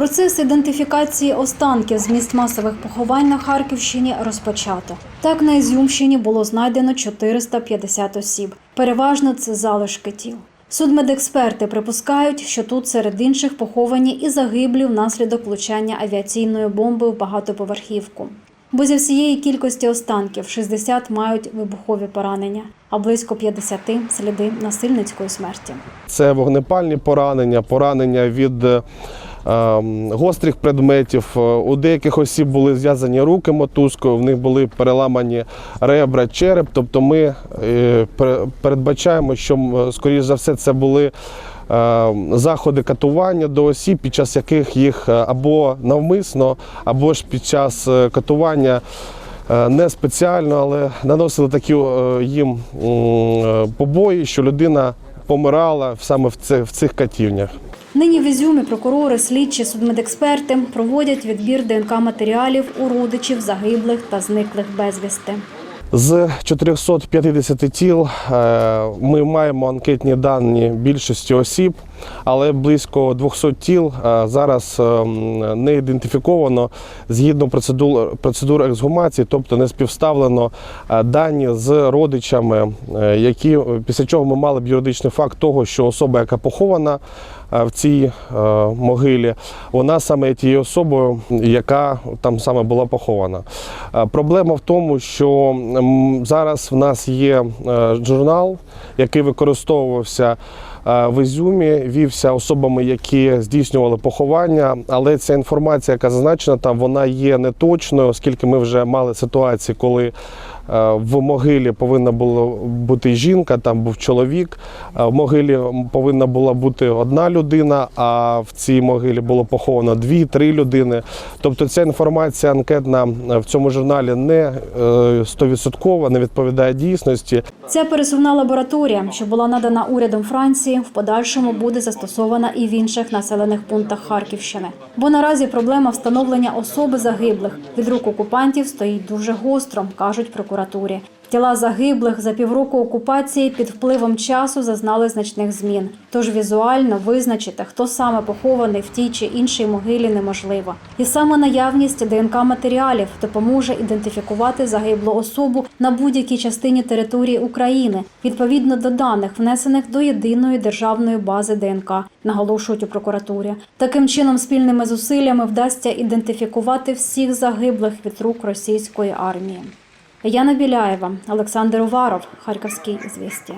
Процес ідентифікації останків з місць масових поховань на Харківщині розпочато. Так на Ізюмщині було знайдено 450 осіб. Переважно це залишки тіл. Судмедексперти припускають, що тут серед інших поховані і загиблі внаслідок влучання авіаційної бомби в багатоповерхівку. Бо зі всієї кількості останків 60 мають вибухові поранення, а близько 50 – сліди насильницької смерті. Це вогнепальні поранення, поранення від е, гострих предметів. Е, У деяких осіб були зв'язані руки мотузкою, в них були переламані ребра, череп. Тобто ми е, передбачаємо, що, скоріш за все, це були е, заходи катування до осіб, під час яких їх е, або навмисно, або ж під час е, катування. Е, Не спеціально, але наносили такі е, їм е, побої, що людина помирала саме в цих катівнях. Нині в Ізюмі прокурори, слідчі, судмедексперти проводять відбір ДНК матеріалів у родичів загиблих та зниклих безвісти. З 450 тіл е, ми маємо анкетні дані більшості осіб, але близько 200 тіл е, зараз е, не ідентифіковано згідно процедур, процедур ексгумації, тобто не співставлено е, дані з родичами, які після чого ми мали б юридичний факт того, що особа, яка похована в цій е, могилі, вона саме тією особою, яка там саме була похована. Е, Проблема в тому, що зараз в нас є е, журнал, який використовувався е, в Ізюмі, вівся особами, які здійснювали поховання, але ця інформація, яка зазначена там, вона є неточною, оскільки ми вже мали ситуації, коли е, в могилі повинна була бути жінка, там був чоловік. е, В могилі повинна була бути одна людина, а в цій могилі було поховано дві-три людини. Тобто ця інформація анкетна е, в цьому журналі не е, стовідсоткова, не відповідає дійсності. Ця пересувна лабораторія, що була надана урядом Франції, в подальшому буде застосована і в інших населених пунктах Харківщини. Бо наразі проблема встановлення особи загиблих від рук окупантів стоїть дуже гостро, кажуть прокуратурі. Тіла загиблих за півроку окупації під впливом часу зазнали значних змін. Тож візуально визначити, хто саме похований в тій чи іншій могилі, неможливо. І саме наявність ДНК матеріалів допоможе ідентифікувати загиблу особу на будь-якій частині території України відповідно до даних, внесених до єдиної державної бази ДНК, наголошують у прокуратурі. Таким чином, спільними зусиллями вдасться ідентифікувати всіх загиблих від рук російської армії. Яна Біляєва, Олександр Уваров, Харківський звістя.